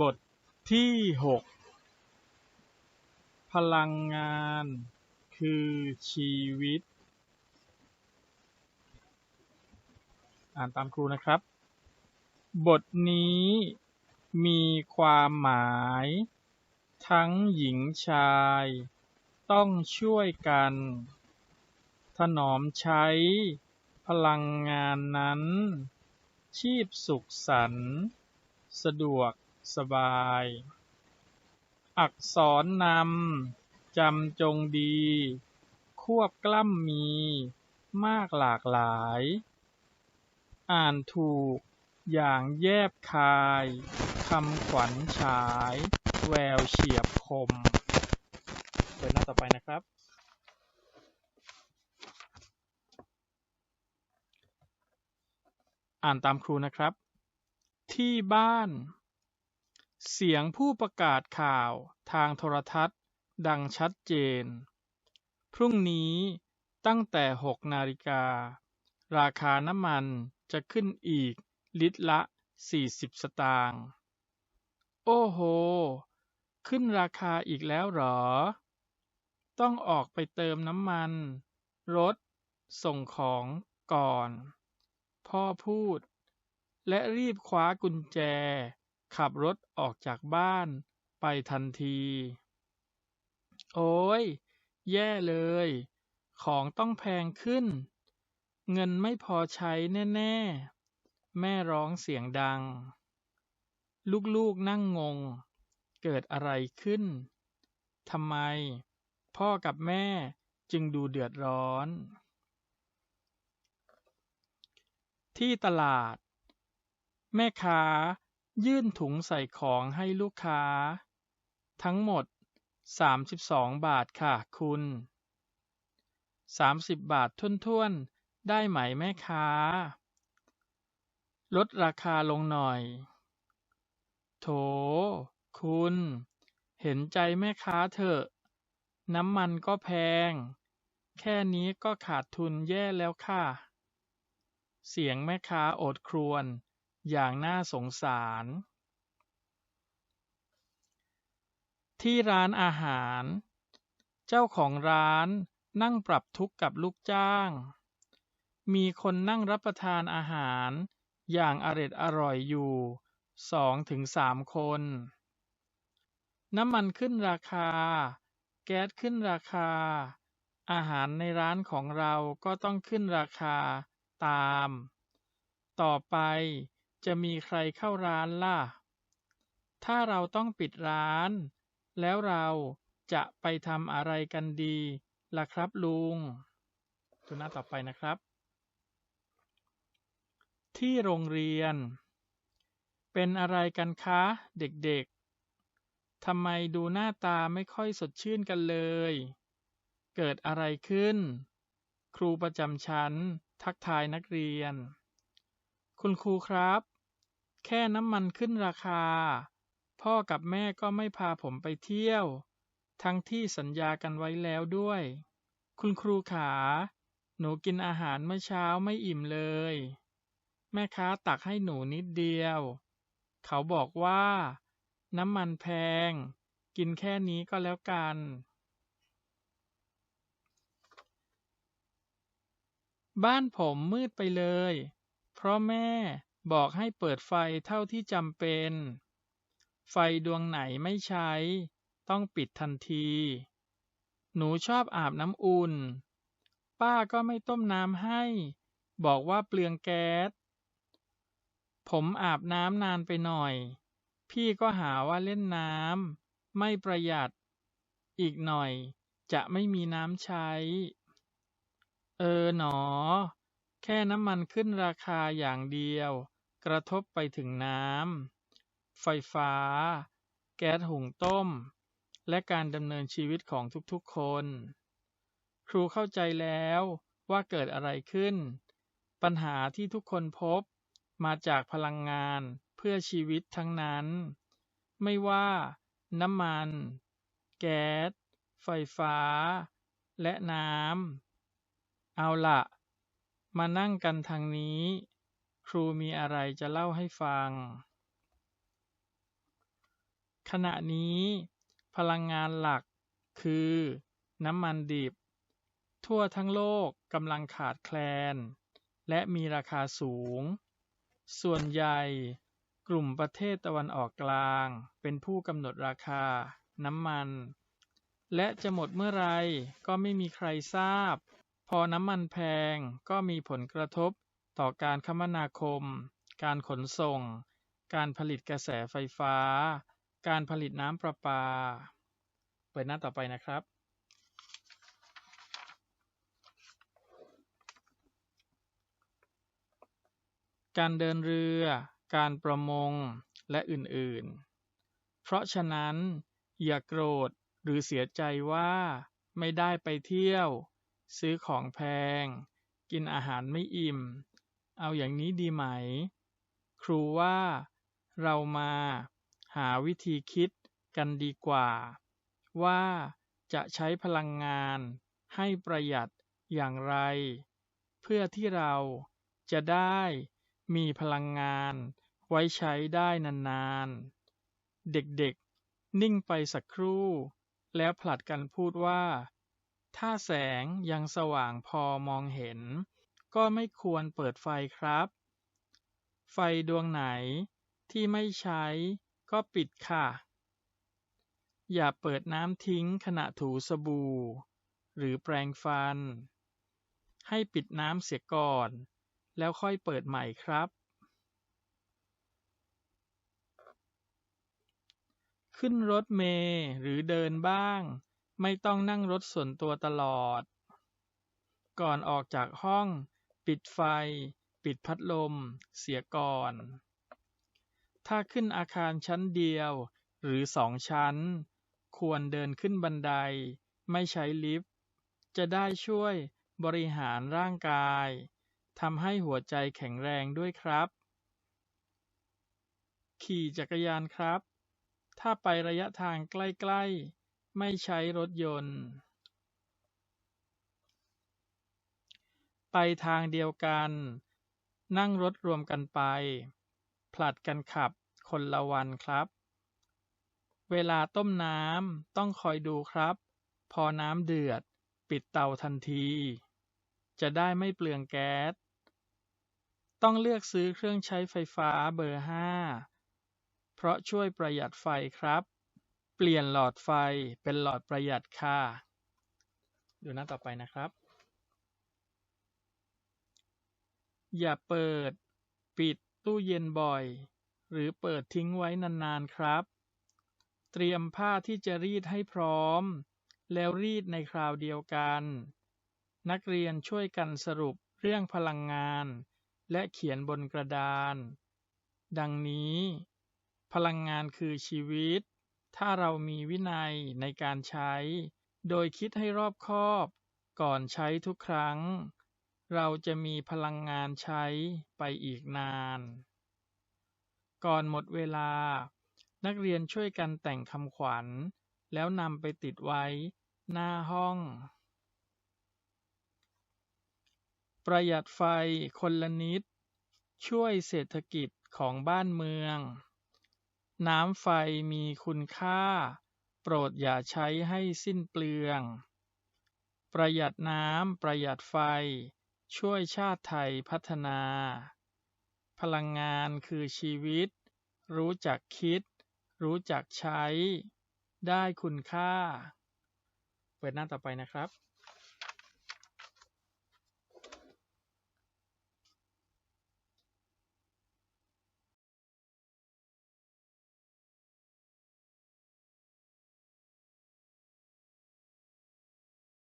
บทที่หกพลังงานคือชีวิต อ่านตามครูนะครับ บทนี้มีความหมาย ทั้งหญิงชาย ต้องช่วยกัน ถนอมใช้พลังงานนั้น ชีพสุขสัน สะดวก สบาย อักษรนำจำจงดี ควบกล้ำมี มากหลากหลาย อ่านถูกอย่างแยบคายคำขวัญฉาย แววเฉียบคมเดินหน้าต่อไปนะครับ อ่านตามครูนะครับ ที่บ้าน เสียงผู้ประกาศข่าวทางโทรทัศน์ดังชัดเจน พรุ่งนี้ตั้งแต่หกนาฬิกา ราคาน้ำมันจะขึ้นอีกลิตรละ 40 สตางค์ โอ้โห ขึ้นราคาอีกแล้วเหรอ ต้องออกไปเติมน้ำมัน รถ ส่งของก่อน พ่อพูด และรีบคว้ากุญแจ ขับรถออกจากบ้านไปทันที โอ้ย แย่เลย ของต้องแพงขึ้น เงินไม่พอใช้แน่ ๆ แม่ร้องเสียงดัง ลูกๆนั่งงง เกิดอะไรขึ้น ทำไม พ่อกับแม่จึงดูเดือดร้อน ที่ตลาด แม่ค้า ยื่นถุงใส่ของให้ลูกค้า ทั้งหมด 32 บาทค่ะคุณ 30 บาทท้วนๆ ได้ไหมแม่ค้า ลดราคาลงหน่อย โถ คุณ เห็นใจแม่ค้าเถอะ น้ำมันก็แพง แค่นี้ก็ขาดทุนแย่แล้วค่ะ เสียงแม่ค้าโอดครวญ อย่างน่าสงสาร ที่ร้านอาหาร เจ้าของร้านนั่งปรับทุกข์กับลูกจ้าง มีคนนั่งรับประทานอาหารอย่างอร็ดอร่อยอยู่สองถึงสามคน น้ำมันขึ้นราคา แก๊สขึ้นราคา อาหารในร้านของเราก็ต้องขึ้นราคาตาม ต่อไป จะมีใครเข้าร้านล่ะ ถ้าเราต้องปิดร้าน แล้วเราจะไปทำอะไรกันดีล่ะครับลุงตัวหน้าต่อไปนะครับ ที่โรงเรียน เป็นอะไรกันคะเด็กๆทำไมดูหน้าตาไม่ค่อยสดชื่นกันเลย เกิดอะไรขึ้น ครูประจำชั้นทักทายนักเรียน คุณครูครับ แค่น้ำมันขึ้นราคา พ่อกับแม่ก็ไม่พาผมไปเที่ยว ทั้งที่สัญญากันไว้แล้วด้วย คุณครูขา หนูกินอาหารเมื่อเช้าไม่อิ่มเลย แม่ค้าตักให้หนูนิดเดียว เขาบอกว่า น้ำมันแพง กินแค่นี้ก็แล้วกันบ้านผมมืดไปเลย เพราะแม่บอกให้เปิดไฟเท่าที่จำเป็น ไฟดวงไหนไม่ใช้ ต้องปิดทันที หนูชอบอาบน้ำอุ่น ป้าก็ไม่ต้มน้ำให้ บอกว่าเปลืองแก๊ส ผมอาบน้ำนานไปหน่อย พี่ก็หาว่าเล่นน้ำไม่ประหยัด อีกหน่อยจะไม่มีน้ำใช้ เออหนอ แค่น้ำมันขึ้นราคาอย่างเดียว กระทบไปถึงน้ำ ไฟฟ้า แก๊สหุงต้ม และการดำเนินชีวิตของทุกๆคน ครูเข้าใจแล้วว่าเกิดอะไรขึ้น ปัญหาที่ทุกคนพบมาจากพลังงานเพื่อชีวิตทั้งนั้น ไม่ว่า น้ำมัน แก๊ส ไฟฟ้า และน้ำ เอาล่ะ มานั่งกันทางนี้ ครูมีอะไรจะเล่าให้ฟัง ขณะนี้ พลังงานหลักคือ น้ำมันดิบ ทั่วทั้งโลกกำลังขาดแคลน และมีราคาสูง ส่วนใหญ่กลุ่มประเทศตะวันออกกลางเป็นผู้กำหนดราคา น้ำมัน และจะหมดเมื่อไรก็ไม่มีใครทราบ พอน้ำมันแพงก็มีผลกระทบต่อการคมนาคม การขนส่ง การผลิตกระแสไฟฟ้า การผลิตน้ำประปา เปิดหน้าต่อไปนะครับ การเดินเรือ การประมง และอื่นๆ เพราะฉะนั้น อย่าโกรธหรือเสียใจว่าไม่ได้ไปเที่ยว ซื้อของแพง กินอาหารไม่อิ่ม เอาอย่างนี้ดีไหม ครูว่าเรามาหาวิธีคิดกันดีกว่า ว่าจะใช้พลังงานให้ประหยัดอย่างไร เพื่อที่เราจะได้มีพลังงานไว้ใช้ได้นานๆ เด็กๆ นิ่งไปสักครู่ แล้วผลัดกันพูดว่า ถ้าแสงยังสว่างพอมองเห็น ก็ไม่ควรเปิดไฟครับ ไฟดวงไหนที่ไม่ใช้ก็ปิดค่ะ อย่าเปิดน้ำทิ้งขณะถูสบู่ หรือแปรงฟัน ให้ปิดน้ำเสียก่อน แล้วค่อยเปิดใหม่ครับ ขึ้นรถเมล์หรือเดินบ้าง ไม่ต้องนั่งรถส่วนตัวตลอด ก่อนออกจากห้อง ปิดไฟ ปิดพัดลม เสียก่อน ถ้าขึ้นอาคารชั้นเดียว หรือสองชั้น ควรเดินขึ้นบันได ไม่ใช้ลิฟต์ จะได้ช่วยบริหารร่างกายทำให้หัวใจแข็งแรงด้วยครับ ขี่จักรยานครับ ถ้าไประยะทางใกล้ๆ ไม่ใช้รถยนต์ ไปทางเดียวกัน นั่งรถรวมกันไป ผลัดกันขับคนละวันครับ เวลาต้มน้ำต้องคอยดูครับ พอน้ำเดือด ปิดเตาทันที จะได้ไม่เปลืองแก๊ส ต้องเลือกซื้อเครื่องใช้ไฟฟ้าเบอร์ 5 เพราะช่วยประหยัดไฟครับ เปลี่ยนหลอดไฟเป็นหลอดประหยัดค่ะ ดูหน้าต่อไปนะครับ อย่าเปิด ปิดตู้เย็นบ่อย หรือเปิดทิ้งไว้นานๆครับ เตรียมผ้าที่จะรีดให้พร้อม แล้วรีดในคราวเดียวกัน นักเรียนช่วยกันสรุปเรื่องพลังงาน และเขียนบนกระดาน ดังนี้ พลังงานคือชีวิต ถ้าเรามีวินัยในการใช้ โดยคิดให้รอบคอบ ก่อนใช้ทุกครั้ง เราจะมีพลังงานใช้ไปอีกนาน ก่อนหมดเวลา นักเรียนช่วยกันแต่งคำขวัญ แล้วนำไปติดไว้หน้าห้อง ประหยัดไฟคนละนิด ช่วยเศรษฐกิจของบ้านเมือง น้ำไฟมีคุณค่า โปรดอย่าใช้ให้สิ้นเปลือง ประหยัดน้ำ ประหยัดไฟ ช่วยชาติไทยพัฒนา พลังงานคือชีวิต รู้จักคิด รู้จักใช้ ได้คุณค่า เปิดหน้าต่อไปนะครับ